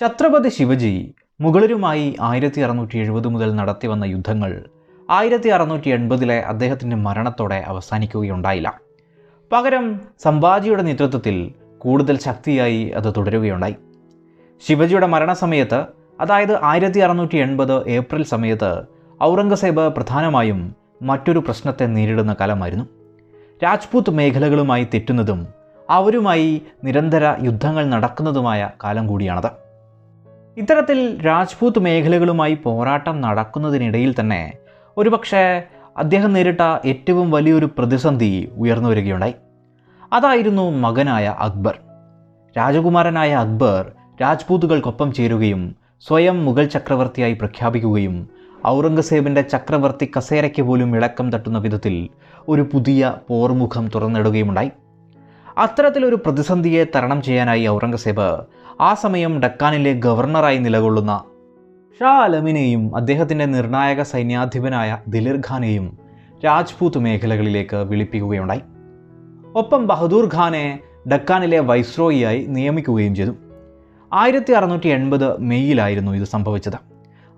ഛത്രപതി ശിവജി മുഗളരുമായി ആയിരത്തി അറുന്നൂറ്റി എഴുപത് മുതൽ നടത്തി വന്ന യുദ്ധങ്ങൾ ആയിരത്തി അറുന്നൂറ്റി എൺപതിലെ അദ്ദേഹത്തിന്റെ മരണത്തോടെ അവസാനിക്കുകയുണ്ടായില്ല. പകരം സംഭാജിയുടെ നേതൃത്വത്തിൽ കൂടുതൽ ശക്തിയായി അത് തുടരുകയുണ്ടായി. ശിവജിയുടെ മരണസമയത്ത് അതായത് ആയിരത്തി അറുന്നൂറ്റി എൺപത് ഏപ്രിൽ സമയത്ത് ഔറംഗസേബ് പ്രധാനമായും മറ്റൊരു പ്രശ്നത്തെ നേരിടുന്ന കാലമായിരുന്നു. രാജ്പൂത്ത് മേഖലകളുമായി തെറ്റുന്നതും അവരുമായി നിരന്തര യുദ്ധങ്ങൾ നടക്കുന്നതുമായ കാലം കൂടിയാണത്. ഇത്തരത്തിൽ രാജ്പൂത്ത് മേഖലകളുമായി പോരാട്ടം നടക്കുന്നതിനിടയിൽ തന്നെ ഒരുപക്ഷെ അദ്ദേഹം നേരിട്ട ഏറ്റവും വലിയൊരു പ്രതിസന്ധി ഉയർന്നു വരികയുണ്ടായി. അതായിരുന്നു മകനായ അക്ബർ. രാജകുമാരനായ അക്ബർ രാജ്പൂത്തുകൾക്കൊപ്പം ചേരുകയും സ്വയം മുഗൾ ചക്രവർത്തിയായി പ്രഖ്യാപിക്കുകയും ഔറംഗസേബിന്റെ ചക്രവർത്തി കസേരയ്ക്ക് പോലും ഇളക്കം തട്ടുന്ന വിധത്തിൽ ഒരു പുതിയ പോർമുഖം തുറന്നിടുകയുമുണ്ടായി. അത്തരത്തിലൊരു പ്രതിസന്ധിയെ തരണം ചെയ്യാനായി ഔറംഗസേബ് ആ സമയം ഡക്കാനിലെ ഗവർണറായി നിലകൊള്ളുന്ന ഷാ അലമിനെയും അദ്ദേഹത്തിന്റെ നിർണായക സൈന്യാധിപനായ ദിലിർ ഖാനെയും രാജ്പൂത്ത് മേഖലകളിലേക്ക് വിളിപ്പിക്കുകയുണ്ടായി. ഒപ്പം ബഹദൂർ ഖാനെ ഡക്കാനിലെ വൈസ്രോയിയായി നിയമിക്കുകയും ചെയ്തു. ആയിരത്തി അറുന്നൂറ്റി എൺപത് മെയ്യിലായിരുന്നു ഇത് സംഭവിച്ചത്.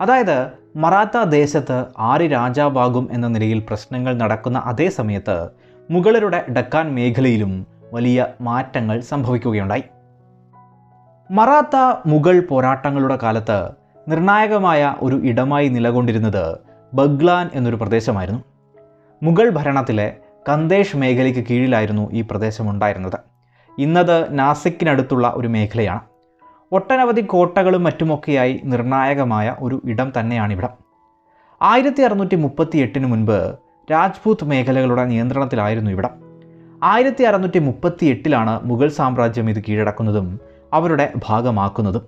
അതായത് മറാത്ത ദേശത്ത് ആര് രാജാവാകും എന്ന നിലയിൽ പ്രശ്നങ്ങൾ നടക്കുന്ന അതേ സമയത്ത് മുഗളരുടെ ഡക്കാൻ മേഖലയിലും വലിയ മാറ്റങ്ങൾ സംഭവിക്കുകയുണ്ടായി. മറാത്ത മുഗൾ പോരാട്ടങ്ങളുടെ കാലത്ത് നിർണായകമായ ഒരു ഇടമായി നിലകൊണ്ടിരുന്നത് ബഗ്ലാൻ എന്നൊരു പ്രദേശമായിരുന്നു. മുഗൾ ഭരണത്തിലെ കന്ദേശ് മേഖലയ്ക്ക് കീഴിലായിരുന്നു ഈ പ്രദേശമുണ്ടായിരുന്നത്. ഇന്നത് നാസിക്കിനടുത്തുള്ള ഒരു മേഖലയാണ്. ഒട്ടനവധി കോട്ടകളും മറ്റുമൊക്കെയായി നിർണായകമായ ഒരു ഇടം തന്നെയാണിവിടം. ആയിരത്തി അറുന്നൂറ്റി മുപ്പത്തി എട്ടിന് മുൻപ് രാജ്പൂത്ത് മേഖലകളുടെ നിയന്ത്രണത്തിലായിരുന്നു ഇവിടം. ആയിരത്തി അറുന്നൂറ്റി മുപ്പത്തി എട്ടിലാണ് മുഗൾ സാമ്രാജ്യം ഇത് കീഴടക്കുന്നതും അവരുടെ ഭാഗമാക്കുന്നതും.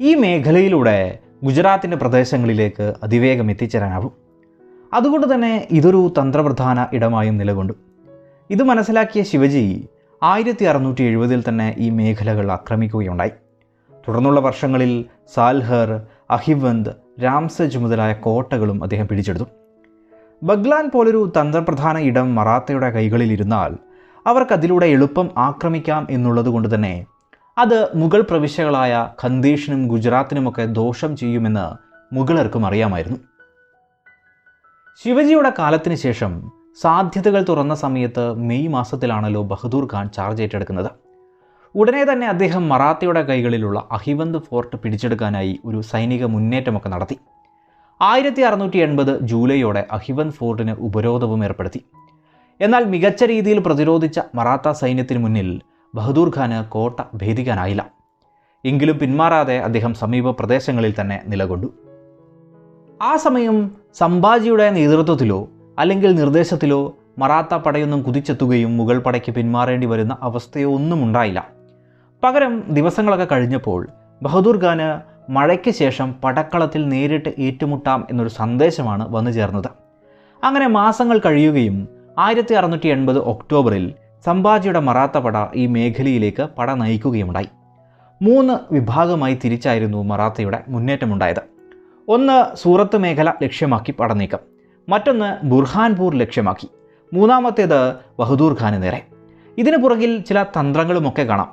ഈ മേഖലയിലൂടെ ഗുജറാത്തിന്റെ പ്രദേശങ്ങളിലേക്ക് അതിവേഗം എത്തിച്ചേരാനാവും. അതുകൊണ്ട് തന്നെ ഇതൊരു തന്ത്രപ്രധാന ഇടമായും നിലകൊണ്ടു. ഇത് മനസ്സിലാക്കിയ ശിവജി ആയിരത്തി അറുന്നൂറ്റി എഴുപതിൽ തന്നെ ഈ മേഖലകൾ ആക്രമിക്കുകയുണ്ടായി. തുടർന്നുള്ള വർഷങ്ങളിൽ സാൽഹർ അഹിവന്ത് രാംസജ് മുതലായ കോട്ടകളും അദ്ദേഹം പിടിച്ചെടുത്തു. ബഗ്ലാൻ പോലൊരു തന്ത്രപ്രധാന ഇടം മറാത്തയുടെ കൈകളിലിരുന്നാൽ അവർക്കതിലൂടെ എളുപ്പം ആക്രമിക്കാം എന്നുള്ളത് കൊണ്ട് തന്നെ അത് മുഗൾ പ്രവിശ്യകളായ ഖന്ദീഷിനും ഗുജറാത്തിനുമൊക്കെ ദോഷം ചെയ്യുമെന്ന് മുഗളർക്കും അറിയാമായിരുന്നു. ശിവജിയുടെ കാലത്തിന് ശേഷം സാധ്യതകൾ തുറന്ന സമയത്ത് മെയ് മാസത്തിലാണല്ലോ ബഹദൂർ ഖാൻ ചാർജ് ഏറ്റെടുക്കുന്നത്. ഉടനെ തന്നെ അദ്ദേഹം മറാത്തയുടെ കൈകളിലുള്ള അഹിവന്ത് ഫോർട്ട് പിടിച്ചെടുക്കാനായി ഒരു സൈനിക മുന്നേറ്റമൊക്കെ നടത്തി. ആയിരത്തി അറുന്നൂറ്റി എൺപത് ജൂലൈയോടെ അഹിവന്ത് ഫോർട്ടിന് ഉപരോധവും ഏർപ്പെടുത്തി. എന്നാൽ മികച്ച രീതിയിൽ പ്രതിരോധിച്ച മറാത്ത സൈന്യത്തിന് മുന്നിൽ ബഹദൂർ ഖാന് കോട്ട ഭേദിക്കാനായില്ല. എങ്കിലും പിന്മാറാതെ അദ്ദേഹം സമീപ പ്രദേശങ്ങളിൽ തന്നെ നിലകൊണ്ടു. ആ സമയം സംഭാജിയുടെ നേതൃത്വത്തിലോ അല്ലെങ്കിൽ നിർദ്ദേശത്തിലോ മറാത്ത പടയൊന്നും കുതിച്ചെത്തുകയും മുഗൾ പടയ്ക്ക് പിന്മാറേണ്ടി വരുന്ന അവസ്ഥയോ ഒന്നും ഉണ്ടായില്ല. പകരം ദിവസങ്ങളൊക്കെ കഴിഞ്ഞപ്പോൾ ബഹദൂർ ഖാന് മഴയ്ക്ക് ശേഷം പടക്കളത്തിൽ നേരിട്ട് ഏറ്റുമുട്ടാം എന്നൊരു സന്ദേശമാണ് വന്നു ചേർന്നത് അങ്ങനെ മാസങ്ങൾ കഴിയുകയും ആയിരത്തി അറുന്നൂറ്റി എൺപത് ഒക്ടോബറിൽ സംഭാജിയുടെ മറാത്ത പട ഈ മേഖലയിലേക്ക് പട നയിക്കുകയുണ്ടായി മൂന്ന് വിഭാഗമായി തിരിച്ചായിരുന്നു മറാത്തയുടെ മുന്നേറ്റമുണ്ടായത്. ഒന്ന് സൂറത്ത് മേഖല ലക്ഷ്യമാക്കി പടനീക്കം മറ്റൊന്ന് ബുർഹാൻപൂർ ലക്ഷ്യമാക്കി മൂന്നാമത്തേത് ബഹദൂർ ഖാന് നേരെ. ഇതിനു പുറകിൽ ചില തന്ത്രങ്ങളുമൊക്കെ കാണാം.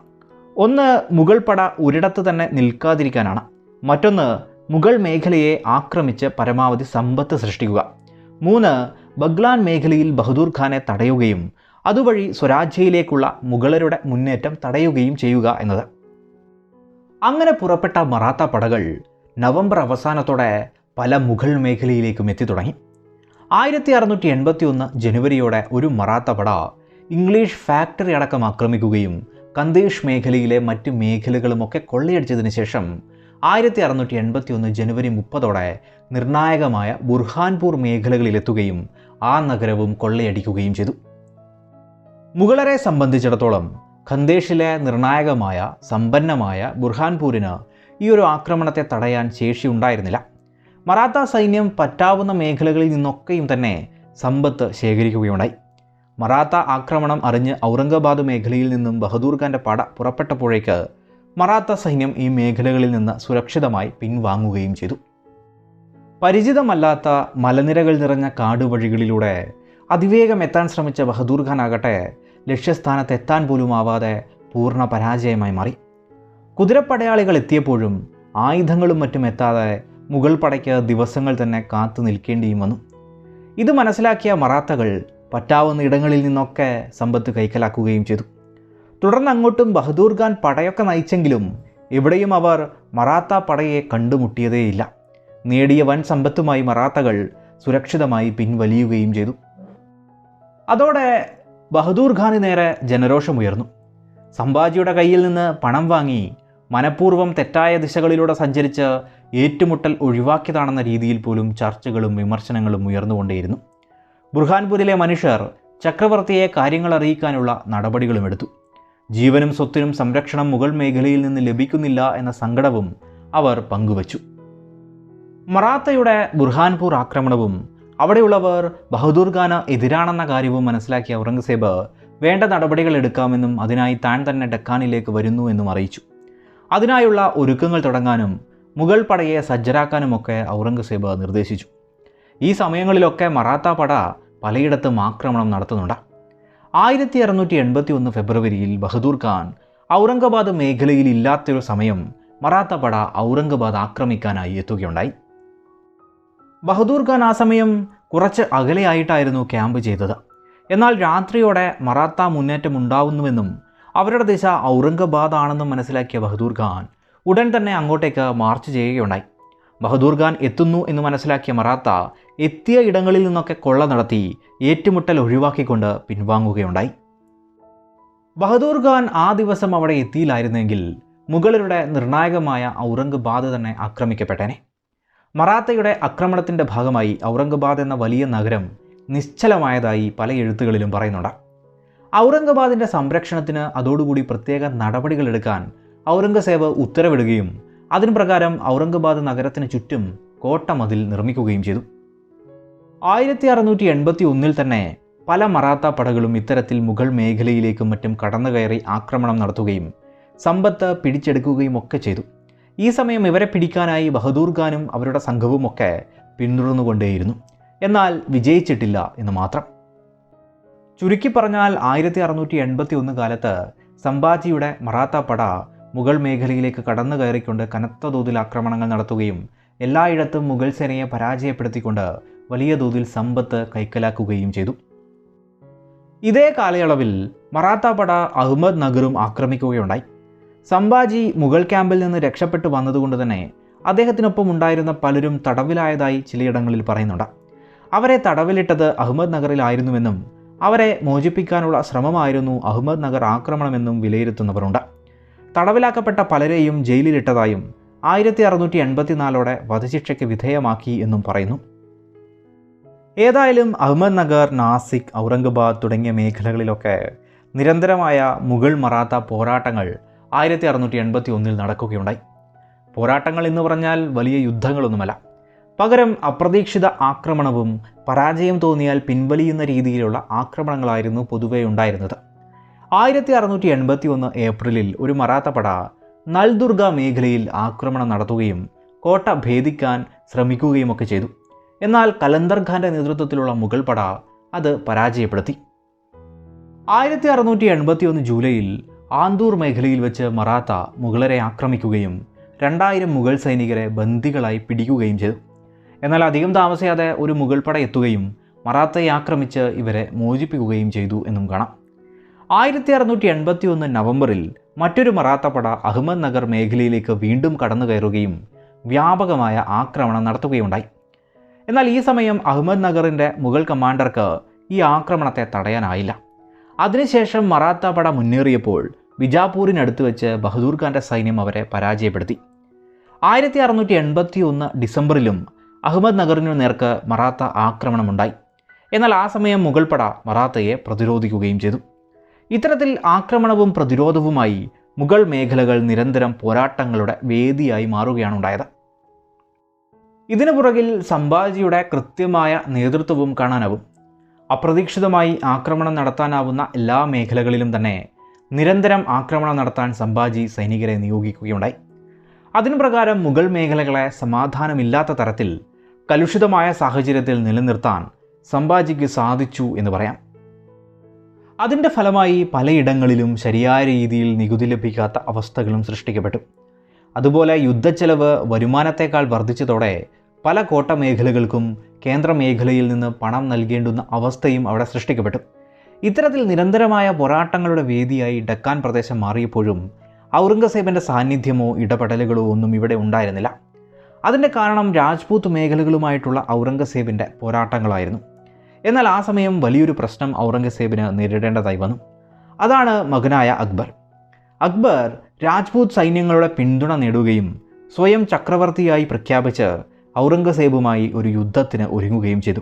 ഒന്ന് മുഗൾ പട ഒരിടത്ത് തന്നെ നിൽക്കാതിരിക്കാനാണ് മറ്റൊന്ന് മുഗൾ മേഖലയെ ആക്രമിച്ച് പരമാവധി സമ്പത്ത് സൃഷ്ടിക്കുക മൂന്ന് ബഗ്ലാൻ മേഖലയിൽ ബഹദൂർ ഖാനെ തടയുകയും അതുവഴി സ്വരാജ്യയിലേക്കുള്ള മുഗളരുടെ മുന്നേറ്റം തടയുകയും ചെയ്യുക എന്നത്. അങ്ങനെ പുറപ്പെട്ട മറാത്ത പടകൾ നവംബർ അവസാനത്തോടെ പല മുഗൾ മേഖലയിലേക്കും എത്തി തുടങ്ങി. ആയിരത്തി അറുന്നൂറ്റി എൺപത്തി ഒന്ന് ജനുവരിയോടെ ഒരു മറാത്ത പട ഇംഗ്ലീഷ് ഫാക്ടറി അടക്കം ആക്രമിക്കുകയും കന്തേഷ് മേഖലയിലെ മറ്റ് മേഖലകളുമൊക്കെ കൊള്ളയടിച്ചതിന് ശേഷം ആയിരത്തി അറുന്നൂറ്റി എൺപത്തി ഒന്ന് ജനുവരി മുപ്പതോടെ നിർണായകമായ ബുർഹാൻപൂർ മേഖലകളിലെത്തുകയും ആ നഗരവും കൊള്ളയടിക്കുകയും ചെയ്തു. മുഗളരെ സംബന്ധിച്ചിടത്തോളം ഖന്ദേശിലെ നിർണായകമായ സമ്പന്നമായ ബുർഹാൻപൂരിന് ഈ ഒരു ആക്രമണത്തെ തടയാൻ ശേഷി ഉണ്ടായിരുന്നില്ല. മറാത്ത സൈന്യം പറ്റാവുന്ന മേഖലകളിൽ നിന്നൊക്കെയും തന്നെ സമ്പത്ത് ശേഖരിക്കുകയുണ്ടായി. മറാത്ത ആക്രമണം അറിഞ്ഞ് ഔറംഗാബാദ് മേഖലയിൽ നിന്നും ബഹദൂർ ഖാന്റെ പട പുറപ്പെട്ടപ്പോഴേക്ക് മറാത്ത സൈന്യം ഈ മേഖലകളിൽ നിന്ന് സുരക്ഷിതമായി പിൻവാങ്ങുകയും ചെയ്തു. പരിചിതമല്ലാത്ത മലനിരകൾ നിറഞ്ഞ കാടുവഴികളിലൂടെ അതിവേഗം എത്താൻ ശ്രമിച്ച ബഹദൂർ ഖാൻ ആകട്ടെ ലക്ഷ്യസ്ഥാനത്ത് എത്താൻ പോലും ആവാതെ പൂർണ പരാജയമായി മാറി. കുതിരപ്പടയാളികൾ എത്തിയപ്പോഴും ആയുധങ്ങളും മറ്റും എത്താതെ മുഗൾ പടയ്ക്ക് ദിവസങ്ങൾ തന്നെ കാത്തു നിൽക്കേണ്ടിയും വന്നു. ഇത് മനസ്സിലാക്കിയ മറാത്തകൾ പറ്റാവുന്ന ഇടങ്ങളിൽ നിന്നൊക്കെ സമ്പത്ത് കൈക്കലാക്കുകയും ചെയ്തു. തുടർന്ന് അങ്ങോട്ടും ബഹദൂർ ഖാൻ പടയൊക്കെ നയിച്ചെങ്കിലും എവിടെയും അവർ മറാത്ത പടയെ കണ്ടുമുട്ടിയതേയില്ല. നേടിയ വൻ സമ്പത്തുമായി മറാത്തകൾ സുരക്ഷിതമായി പിൻവലിയുകയും ചെയ്തു. അതോടെ ബഹദൂർ ഖാന് നേരെ ജനരോഷമുയർന്നു. സംഭാജിയുടെ കയ്യിൽ നിന്ന് പണം വാങ്ങി മനഃപൂർവം തെറ്റായ ദിശകളിലൂടെ സഞ്ചരിച്ച് ഏറ്റുമുട്ടൽ ഒഴിവാക്കിയതാണെന്ന രീതിയിൽ പോലും ചർച്ചകളും വിമർശനങ്ങളും ഉയർന്നുകൊണ്ടേയിരുന്നു. ബുർഹാൻപൂരിലെ മനുഷ്യർ ചക്രവർത്തിയെ കാര്യങ്ങൾ അറിയിക്കാനുള്ള നടപടികളും എടുത്തു. ജീവനും സ്വത്തിനും സംരക്ഷണം മുഗൾ മേഖലയിൽ നിന്ന് ലഭിക്കുന്നില്ല എന്ന സങ്കടവും അവർ പങ്കുവച്ചു. മറാത്തയുടെ ബുർഹാൻപൂർ ആക്രമണവും അവിടെയുള്ളവർ ബഹദൂർ ഖാന എതിരാണെന്ന കാര്യവും മനസ്സിലാക്കിയ ഔറംഗസേബ് വേണ്ട നടപടികൾ എടുക്കാമെന്നും അതിനായി താൻ തന്നെ ഡെക്കാനിലേക്ക് വരുന്നു എന്നും അറിയിച്ചു. അതിനായുള്ള ഒരുക്കങ്ങൾ തുടങ്ങാനും മുഗൾ പടയെ സജ്ജരാക്കാനുമൊക്കെ ഔറംഗസേബ് നിർദ്ദേശിച്ചു. ഈ സമയങ്ങളിലൊക്കെ മറാത്ത പട പലയിടത്തും ആക്രമണം നടത്തുന്നുണ്ട്. ആയിരത്തി അറുന്നൂറ്റി എൺപത്തി ഒന്ന് ഫെബ്രുവരിയിൽ ബഹദൂർ ഖാൻ ഔറംഗബാദ് മേഖലയിൽ ഇല്ലാത്തൊരു സമയം മറാത്ത പട ഔറംഗബാദ് ആക്രമിക്കാനായി എത്തുകയുണ്ടായി. ബഹദൂർ ഖാൻ ആ സമയം കുറച്ച് അകലെയായിട്ടായിരുന്നു ക്യാമ്പ് ചെയ്തത്. എന്നാൽ രാത്രിയോടെ മറാത്ത മുന്നേറ്റം ഉണ്ടാവുന്നുവെന്നും അവരുടെ ദിശ ഔറംഗബാദ് ആണെന്നും മനസ്സിലാക്കിയ ബഹദൂർ ഖാൻ ഉടൻ തന്നെ അങ്ങോട്ടേക്ക് മാർച്ച് ചെയ്യുകയുണ്ടായി. ബഹദൂർ ഖാൻ എത്തുന്നു എന്ന് മനസ്സിലാക്കിയ മറാത്ത എത്തിയ ഇടങ്ങളിൽ നിന്നൊക്കെ കൊള്ള നടത്തി ഏറ്റുമുട്ടൽ ഒഴിവാക്കിക്കൊണ്ട് പിൻവാങ്ങുകയുണ്ടായി. ബഹദൂർ ഖാൻ ആ ദിവസം അവിടെ എത്തിയില്ലായിരുന്നെങ്കിൽ മുഗളരുടെ നിർണായകമായ ഔറംഗബാദ് തന്നെ ആക്രമിക്കപ്പെട്ടേനെ. മറാത്തയുടെ ആക്രമണത്തിന്റെ ഭാഗമായി ഔറംഗബാദ് എന്ന വലിയ നഗരം നിശ്ചലമായതായി പല എഴുത്തുകളിലും പറയുന്നുണ്ട്. ഔറംഗബാദിന്റെ സംരക്ഷണത്തിന് അതോടുകൂടി പ്രത്യേക നടപടികൾ എടുക്കാൻ ഔറംഗസേബ് ഉത്തരവിടുകയും അതിനു പ്രകാരം ഔറംഗബാദ് നഗരത്തിന് ചുറ്റും കോട്ടമതിൽ നിർമ്മിക്കുകയും ചെയ്തു. ആയിരത്തി അറുന്നൂറ്റി എൺപത്തി ഒന്നിൽ തന്നെ പല മറാത്ത പടകളും ഇത്തരത്തിൽ മുഗൾ മേഖലയിലേക്കും മറ്റും കടന്നുകയറി ആക്രമണം നടത്തുകയും സമ്പത്ത് പിടിച്ചെടുക്കുകയും ഒക്കെ ചെയ്തു. ഈ സമയം ഇവരെ പിടിക്കാനായി ബഹദൂർ ഖാനും അവരുടെ സംഘവുമൊക്കെ പിന്തുടർന്നുകൊണ്ടേയിരുന്നു. എന്നാൽ വിജയിച്ചിട്ടില്ല എന്ന് മാത്രം. ചുരുക്കി പറഞ്ഞാൽ ആയിരത്തി അറുന്നൂറ്റി എൺപത്തി ഒന്ന് കാലത്ത് സംഭാജിയുടെ മറാത്ത പട മുഗൾ മേഖലയിലേക്ക് കടന്നു കയറിക്കൊണ്ട് കനത്ത തോതിൽ ആക്രമണങ്ങൾ നടത്തുകയും എല്ലായിടത്തും മുഗൾ സേനയെ പരാജയപ്പെടുത്തിക്കൊണ്ട് വലിയ തോതിൽ സമ്പത്ത് കൈക്കലാക്കുകയും ചെയ്തു. ഇതേ കാലയളവിൽ മറാത്ത പട അഹമ്മദ് നഗറും ആക്രമിക്കുകയുണ്ടായി. സംഭാജി മുഗൾ ക്യാമ്പിൽ നിന്ന് രക്ഷപ്പെട്ടു വന്നതുകൊണ്ട് തന്നെ അദ്ദേഹത്തിനൊപ്പം ഉണ്ടായിരുന്ന പലരും തടവിലായതായി ചിലയിടങ്ങളിൽ പറയുന്നുണ്ട്. അവരെ തടവിലിട്ടത് അഹമ്മദ് നഗറിലായിരുന്നുവെന്നും അവരെ മോചിപ്പിക്കാനുള്ള ശ്രമമായിരുന്നു അഹമ്മദ് നഗർ ആക്രമണമെന്നും വിലയിരുത്തുന്നവരുണ്ട്. തടവിലാക്കപ്പെട്ട പലരെയും ജയിലിലിട്ടതായും ആയിരത്തി അറുന്നൂറ്റി എൺപത്തിനാലോടെ വധശിക്ഷയ്ക്ക് വിധേയമാക്കി എന്നും പറയുന്നു. ഏതായാലും അഹമ്മദ് നഗർ നാസിക് ഔറംഗബാദ് തുടങ്ങിയ മേഖലകളിലൊക്കെ നിരന്തരമായ മുഗൾ മറാത്ത പോരാട്ടങ്ങൾ ആയിരത്തി അറുന്നൂറ്റി എൺപത്തി ഒന്നിൽ നടക്കുകയുണ്ടായി. പോരാട്ടങ്ങൾ എന്ന് പറഞ്ഞാൽ വലിയ യുദ്ധങ്ങളൊന്നുമല്ല. പകരം അപ്രതീക്ഷിത ആക്രമണവും പരാജയം തോന്നിയാൽ പിൻവലിയുന്ന രീതിയിലുള്ള ആക്രമണങ്ങളായിരുന്നു പൊതുവെ ഉണ്ടായിരുന്നത്. ആയിരത്തി അറുന്നൂറ്റി എൺപത്തി ഒന്ന് ഏപ്രിലിൽ ഒരു മറാത്ത പട നൽദുർഗ മേഖലയിൽ ആക്രമണം നടത്തുകയും കോട്ട ഭേദിക്കാൻ ശ്രമിക്കുകയുമൊക്കെ ചെയ്തു. എന്നാൽ കലന്തർ ഖാന്റെ നേതൃത്വത്തിലുള്ള മുഗൾ പട അത് പരാജയപ്പെടുത്തി. ആയിരത്തി അറുന്നൂറ്റി എൺപത്തി ഒന്ന് ജൂലൈയിൽ ആന്തൂർ മേഖലയിൽ വെച്ച് മറാത്ത മുഗളരെ ആക്രമിക്കുകയും രണ്ടായിരം മുഗൾ സൈനികരെ ബന്ദികളായി പിടിക്കുകയും ചെയ്തു. എന്നാൽ അധികം താമസിയാതെ ഒരു മുഗൾ പട എത്തുകയും മറാത്തയെ ആക്രമിച്ച് ഇവരെ മോചിപ്പിക്കുകയും ചെയ്തു എന്നും കാണാം. ആയിരത്തി അറുന്നൂറ്റി എൺപത്തി ഒന്ന് നവംബറിൽ മറ്റൊരു മറാത്ത പട അഹമ്മദ് നഗർ മേഖലയിലേക്ക് വീണ്ടും കടന്നു കയറുകയും വ്യാപകമായ ആക്രമണം നടത്തുകയുണ്ടായി. എന്നാൽ ഈ സമയം അഹമ്മദ് നഗറിന്റെ മുഗൾ കമാൻഡർക്ക് ഈ ആക്രമണത്തെ തടയാനായില്ല. അതിനുശേഷം മറാത്ത പട മുന്നേറിയപ്പോൾ ബിജാപൂരിനടുത്ത് വെച്ച് ബഹദൂർ ഖാന്റെ സൈന്യം അവരെ പരാജയപ്പെടുത്തി. ആയിരത്തി അറുന്നൂറ്റി എൺപത്തി ഒന്ന് ഡിസംബറിലും അഹമ്മദ് നഗറിനു നേർക്ക് മറാത്ത ആക്രമണമുണ്ടായി. എന്നാൽ ആ സമയം മുഗൾ പട മറാത്തയെ പ്രതിരോധിക്കുകയും ചെയ്തു. ഇത്തരത്തിൽ ആക്രമണവും പ്രതിരോധവുമായി മുഗൾ മേഖലകൾ നിരന്തരം പോരാട്ടങ്ങളുടെ വേദിയായി മാറുകയാണ് ഉണ്ടായത്. ഇതിനു പുറകിൽ സംഭാജിയുടെ കൃത്യമായ നേതൃത്വവും കാണാനാവും. അപ്രതീക്ഷിതമായി ആക്രമണം നടത്താനാവുന്ന എല്ലാ മേഖലകളിലും തന്നെ നിരന്തരം ആക്രമണം നടത്താൻ സംഭാജി സൈനികരെ നിയോഗിക്കുകയുണ്ടായി. അതിന് പ്രകാരം മുഗൾ മേഖലകളെ സമാധാനമില്ലാത്ത തരത്തിൽ കലുഷിതമായ സാഹചര്യത്തിൽ നിലനിർത്താൻ സംഭാജിക്ക് സാധിച്ചു എന്ന് പറയാം. അതിന്റെ ഫലമായി പലയിടങ്ങളിലും ശരിയായ രീതിയിൽ നികുതി ലഭിക്കാത്ത അവസ്ഥകളും സൃഷ്ടിക്കപ്പെട്ടു. അതുപോലെ യുദ്ധച്ചെലവ് വരുമാനത്തേക്കാൾ വർദ്ധിച്ചതോടെ പല കോട്ട മേഖലകൾക്കും കേന്ദ്ര മേഖലയിൽ നിന്ന് പണം നൽകേണ്ടുന്ന അവസ്ഥയും അവിടെ സൃഷ്ടിക്കപ്പെട്ടു. ഇത്തരത്തിൽ നിരന്തരമായ പോരാട്ടങ്ങളുടെ വേദിയായി ഡക്കാൻ പ്രദേശം മാറിയപ്പോഴും ഔറംഗസേബിന്റെ സാന്നിധ്യമോ ഇടപെടലുകളോ ഒന്നും ഇവിടെ ഉണ്ടായിരുന്നില്ല. അതിന്റെ കാരണം രാജ്പൂത്ത് മേഖലകളുമായിട്ടുള്ള ഔറംഗസേബിന്റെ പോരാട്ടങ്ങളായിരുന്നു. എന്നാൽ ആ സമയം വലിയൊരു പ്രശ്നം ഔറംഗസേബിന് നേരിടേണ്ടതായി വന്നു. അതാണ് മകനായ അക്ബർ. അക്ബർ രാജ്പൂത് സൈന്യങ്ങളുടെ പിന്തുണ നേടുകയും സ്വയം ചക്രവർത്തിയായി പ്രഖ്യാപിച്ച് ഔറംഗസേബുമായി ഒരു യുദ്ധത്തിന് ഒരുങ്ങുകയും ചെയ്തു.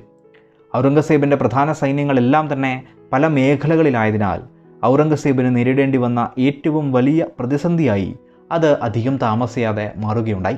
ഔറംഗസേബിന്റെ പ്രധാന സൈന്യങ്ങളെല്ലാം തന്നെ പല മേഖലകളിലായതിനാൽ ഔറംഗസേബിന് നേരിടേണ്ടി വന്ന ഏറ്റവും വലിയ പ്രതിസന്ധിയായി അത് അധികം താമസിയാതെ മാറുകയുണ്ടായി.